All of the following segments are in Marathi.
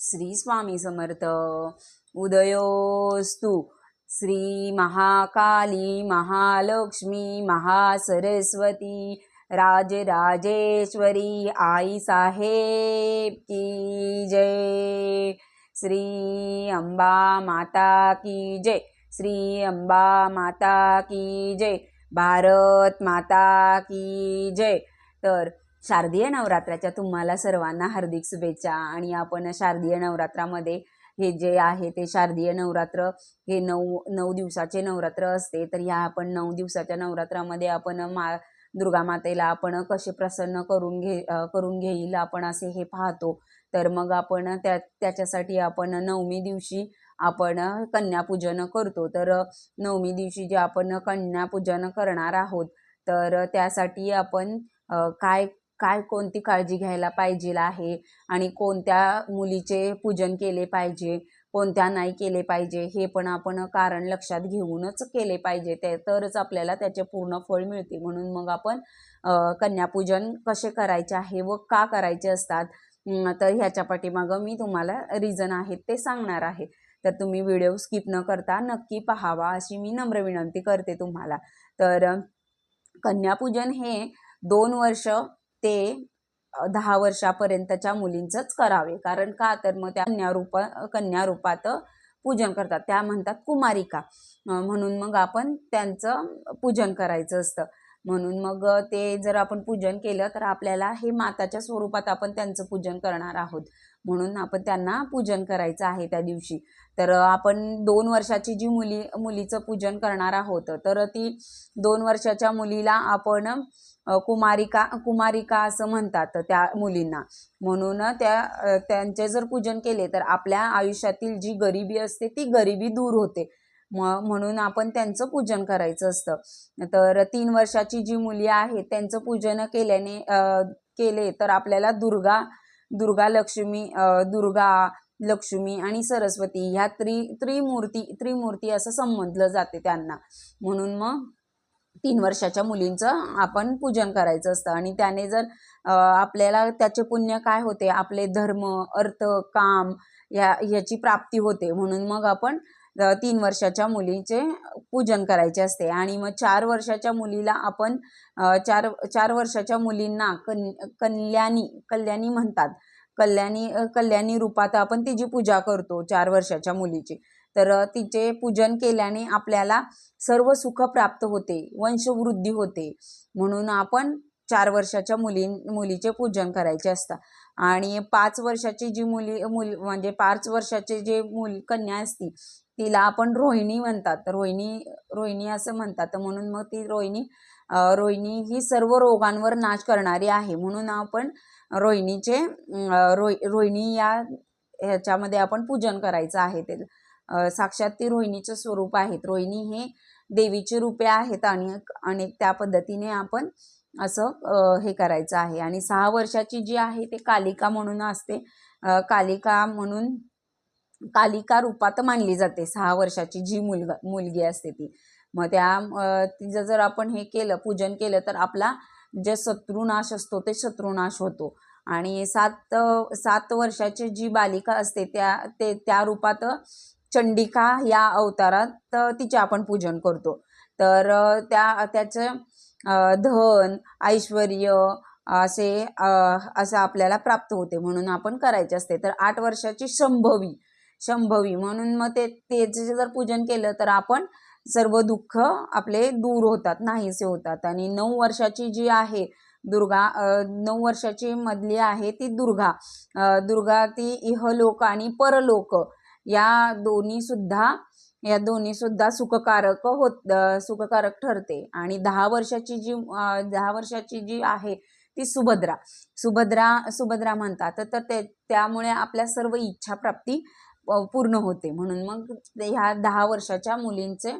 श्री स्वामी समर्थ उदयोस्तु श्री महाकाली महालक्ष्मी महासरस्वती। राजराजेश्वरी आई साहेब की जय। श्री अंबा माता की जय। श्री अंबा माता की जय। भारत माता की जय। तर शारदीय नवरात्राच्या तुम्हाला सर्वांना हार्दिक शुभेच्छा. आणि आपण शारदीय नवरात्रामध्ये हे जे आहे ते शारदीय नवरात्र हे नऊ नऊ दिवसाचे नवरात्र असते. तर ह्या आपण नऊ दिवसाच्या नवरात्रामध्ये आपण मा दुर्गा मातेला आपण कसे प्रसन्न करून घे करून घेईल आपण असे हे पाहतो. तर मग आपण त्या त्याच्यासाठी आपण नवमी दिवशी आपण कन्यापूजन करतो. तर नवमी दिवशी जे आपण कन्यापूजन करणार आहोत तर त्यासाठी आपण काय काय कोणती काळजी घ्यायला पाहिजे आहे आणि कोणत्या मुलीचे पूजन केले पाहिजे कोणत्या नाही केले पाहिजे हे पण आपण कारण लक्षात घेऊनच केले पाहिजे. ते तरच आपल्याला त्याचे पूर्ण फळ मिळते. म्हणून मग आपण कन्यापूजन कसे करायचे आहे व का करायचे असतात तर ह्याच्या पाठीमागं मी तुम्हाला रिझन आहेत ते सांगणार आहे. तर तुम्ही व्हिडिओ स्किप न करता नक्की पाहावा अशी मी नम्र विनंती करते तुम्हाला. तर कन्यापूजन हे दोन वर्ष ते दहा वर्षापर्यंतच्या मुलींचंच करावे. कारण का? तर मग त्या कन्यारूप कन्यारूपात पूजन करतात. त्या म्हणतात कुमारिका. म्हणून मग आपण त्यांचं पूजन करायचं असतं. म्हणून मग ते जर आपण पूजन केलं तर आपल्याला हे माताच्या स्वरूपात आपण त्यांचं पूजन करणार आहोत. म्हणून आपण त्यांना पूजन करायचं आहे त्या दिवशी. तर आपण दोन वर्षाची जी मुली मुलीचं पूजन करणार आहोत तर ती दोन वर्षाच्या मुलीला आपण कुमारिका कुमारिका असं म्हणतात त्या मुलींना. म्हणून त्या त्यांचे जर पूजन केले तर आपल्या आयुष्यातील जी गरिबी असते ती गरिबी दूर होते. म म्हणून आपण त्यांचं पूजन करायचं असतं. तर तीन वर्षाची जी मुली आहेत त्यांचं पूजन केल्याने केले तर आपल्याला दुर्गा दुर्गा लक्ष्मी दुर्गा लक्ष्मी आणि सरस्वती ह्या त्रि त्रिमूर्ती त्रिमूर्ती असं संबोधलं जाते त्यांना. म्हणून मग तीन वर्षाच्या मुलींचं आपण पूजन करायचं असतं. आणि त्याने जर आपल्याला त्याचे पुण्य काय होते? आपले धर्म अर्थ काम या याची प्राप्ती होते. म्हणून मग आपण तीन वर्षाच्या मुलीचे पूजन करायचे असते. आणि मग चार वर्षाच्या मुलीला आपण चार चार वर्षाच्या मुलींना कन कल्याणी कल्याणी म्हणतात. कल्याणी कल्याणी रूपात आपण तिची पूजा करतो चार वर्षाच्या मुलीची. तर तिचे पूजन केल्याने आपल्याला सर्व सुख प्राप्त होते वंशवृद्धी होते. म्हणून आपण चार वर्षाच्या मुली मुलीचे पूजन करायचे असतं. आणि पाच वर्षाची जी मुली मुल म्हणजे पाच वर्षाचे जे मुल कन्या असती तिला आपण रोहिणी म्हणतात. रोहिणी रोहिणी असं म्हणतात. म्हणून मग ती रोहिणी रोहिणी ही सर्व रोगांवर नाश करणारी आहे. म्हणून आपण रोहिणीचे रोहि रोहिणी या ह्याच्यामध्ये आपण पूजन करायचं आहे. ते साक्षात ती रोहिणीचं स्वरूप आहेत. रोहिणी हे देवीची रूपे आहेत आणि अनेक त्या पद्धतीने आपण असं हे करायचं आहे. आणि सहा वर्षाची जी आहे ते कालिका म्हणून असते. कालिका म्हणून कालिका रूपात मानली जाते सहा वर्षाची जी मुलगा मुलगी असते ती. मग त्या तिचं जर आपण हे केलं पूजन केलं तर आपला जे शत्रुनाश असतो ते शत्रुनाश होतो. आणि सात सात वर्षाची जी बालिका असते त्या ते त्या रूपात चंडिका या अवतारात तिचे आपण पूजन करतो. तर त्या त्याचं धन ऐश्वर असे असं आपल्याला प्राप्त होते म्हणून आपण करायचे असते. तर आठ वर्षाची शंभवी शंभवी म्हणून मग ते त्याचे जर पूजन केलं तर आपण सर्व दुःख आपले दूर होतात नाहीसे होतात. आणि नऊ वर्षाची जी आहे दुर्गा नऊ वर्षाची मधली आहे ती दुर्गा. दुर्गा ती इहलोक आणि परलोक. या दोन्ही सुद्धा या दोन्ही सुद्धा सुखकारक होत सुखकारक ठरते. आणि दहा वर्षाची जी दहा वर्षाची जी आहे ती सुभद्रा. सुभद्रा सुभद्रा म्हणतात. तर ते त्यामुळे आपल्या सर्व इच्छा प्राप्ती पूर्ण होते. म्हणून मग ते ह्या दहा वर्षाच्या मुलींचे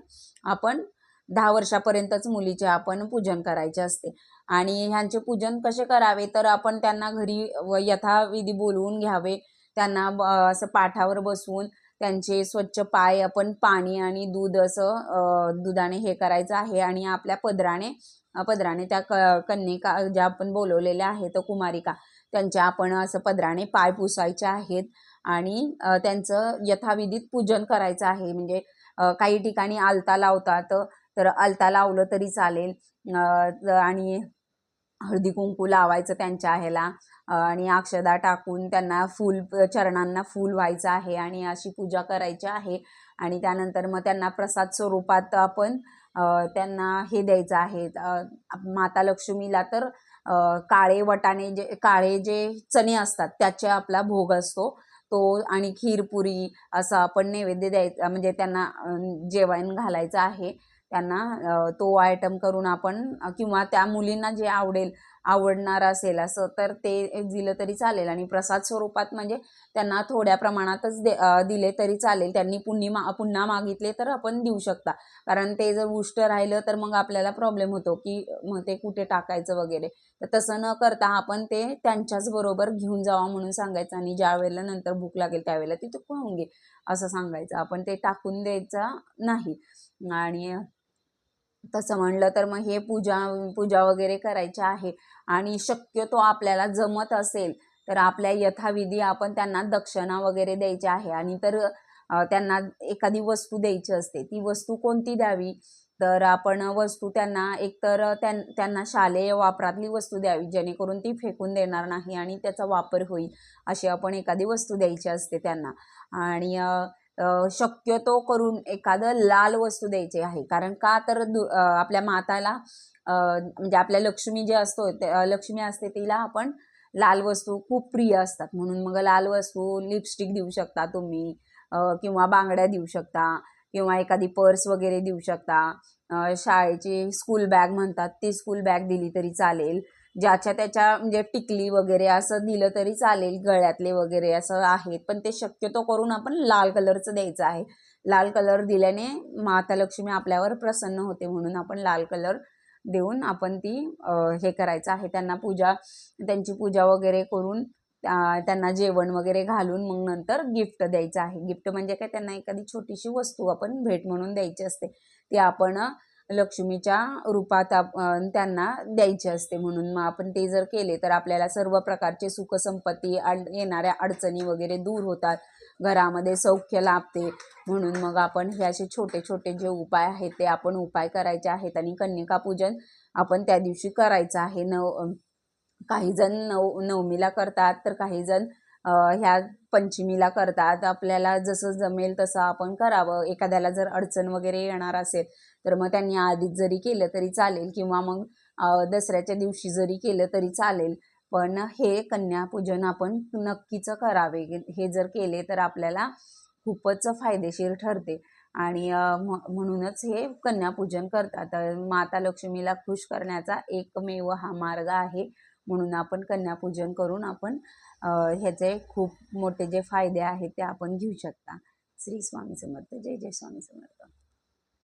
आपण दहा वर्षापर्यंतच मुलीचे आपण पूजन करायचे असते. आणि ह्यांचे पूजन कसे करावे? तर आपण त्यांना घरी व यथाविधी बोलवून घ्यावे. त्यांना असं पाठावर बसवून त्यांचे स्वच्छ पाय आपण पाणी आणि दूध असं दुधाने हे करायचं आहे आणि आपल्या पदराने पदराने त्या क कन्येका ज्या आपण बोलवलेल्या आहेत कुमारिका त्यांच्या आपण असं पदराने पाय पुसायचे आहेत आणि त्यांचं यथाविधीत पूजन करायचं आहे. म्हणजे काही ठिकाणी आलता लावतात तर आलता लावलं तरी चालेल. आणि हळदी कुंकू लावायचं त्यांच्या ह्याला. आणि अक्षदा टाकून त्यांना फूल चरणांना फूल व्हायचं आहे आणि अशी पूजा करायची आहे. आणि त्यानंतर मग त्यांना प्रसाद स्वरूपात आपण त्यांना हे द्यायचं आहे. माता लक्ष्मीला तर काळे वटाणे जे काळे जे चणे असतात त्याचे आपला भोग असतो. तो आणि खीरपुरी असं आपण नैवेद्य द्यायचा म्हणजे त्यांना जेवण घालायचं आहे. त्यांना तो आयटम करून आपण किंवा त्या मुलींना जे आवडेल आवडणार असेल असं तर ते दिलं तरी चालेल. आणि प्रसाद स्वरूपात म्हणजे त्यांना थोड्या प्रमाणातच दे दिले तरी चालेल. त्यांनी पुन्हा मा पुन्हा मागितले तर आपण देऊ शकता. कारण ते जर उष्ट राहिलं तर मग आपल्याला प्रॉब्लेम होतो की मग ते कुठे टाकायचं वगैरे. तर तसं न करता आपण ते त्यांच्याच बरोबर घेऊन जावा म्हणून सांगायचं. आणि ज्या वेळेला नंतर भूक लागेल त्यावेळेला तिथे खाऊन घे असं सांगायचं. आपण ते टाकून द्यायचं नाही. आणि तसं म्हणलं तर मग हे पूजा पूजा वगैरे करायची आहे आणि शक्यतो आपल्याला जमत असेल तर आपल्या यथाविधी आपण त्यांना दक्षिणा वगैरे द्यायची आहे. आणि तर त्यांना एखादी वस्तू द्यायची असते ती वस्तू कोणती द्यावी? तर आपण वस्तू त्यांना एकतर त्यां त्यांना शालेय वापरातली वस्तू द्यावी जेणेकरून ती फेकून देणार नाही आणि त्याचा वापर होईल अशी आपण एखादी वस्तू द्यायची असते त्यांना. आणि शक्यतो करून एखादं लाल वस्तू द्यायची आहे. कारण का तर दु आपल्या माताला म्हणजे आपल्या लक्ष्मी जे असतो ते- लक्ष्मी असते तिला आपण लाल वस्तू खूप प्रिय असतात. म्हणून मग लाल वस्तू लिपस्टिक देऊ शकता तुम्ही किंवा बांगड्या देऊ शकता किंवा एखादी पर्स वगैरे देऊ शकता. शाळेची स्कूल बॅग म्हणतात ती स्कूल बॅग दिली तरी चालेल. ज्याच्या त्याच्या म्हणजे टिकली वगैरे असं दिलं तरी चालेल गळ्यातले वगैरे असं आहेत. पण ते शक्यतो करून आपण लाल कलरचं द्यायचं आहे. लाल कलर दिल्याने माता लक्ष्मी आपल्यावर प्रसन्न होते म्हणून आपण लाल कलर देऊन आपण ती हे करायचं आहे. त्यांना पूजा त्यांची पूजा वगैरे करून त्या- त्यांना जेवण वगैरे घालून मग नंतर गिफ्ट द्यायचं आहे. गिफ्ट म्हणजे काय? त्यांना एखादी छोटीशी वस्तू आपण भेट म्हणून द्यायची असते. ती आपण लक्ष्मीच्या रूपात आप- त्यांना द्यायची असते म्हणून. मग आपण ते जर केले तर आपल्याला सर्व प्रकारचे सुखसंपत्ती अड येणाऱ्या अडचणी वगैरे दूर होतात. घरामध्ये सौख्य लाभते म्हणून मग आपण हे असे छोटे छोटे जे उपाय आहेत ते आपण उपाय करायचे आहेत आणि कन्यका पूजन आपण त्या दिवशी करायचं आहे. नव काही जण नव नवमीला करतात तर काही जण ह्या पंचमीला करतात. आपल्याला जसं जमेल तसं आपण करावं. एखाद्याला जर अडचण वगैरे येणार असेल तर मग त्यांनी आधीच जरी केलं तरी चालेल. किंवा मग दसऱ्याच्या दिवशी जरी केलं तरी चालेल. पण हे कन्यापूजन आपण नक्कीच करावे. हे जर केले तर आपल्याला खूपच फायदेशीर ठरते. आणि म्हणूनच हे कन्यापूजन करतात. माता लक्ष्मीला खुश करण्याचा एकमेव हा मार्ग आहे. म्हणून आपण कन्यापूजन करून आपण ह्याचे खूप मोठे जे फायदे आहेत ते आपण घेऊ शकता. श्री स्वामी समर्थ. जय जय स्वामी समर्थ.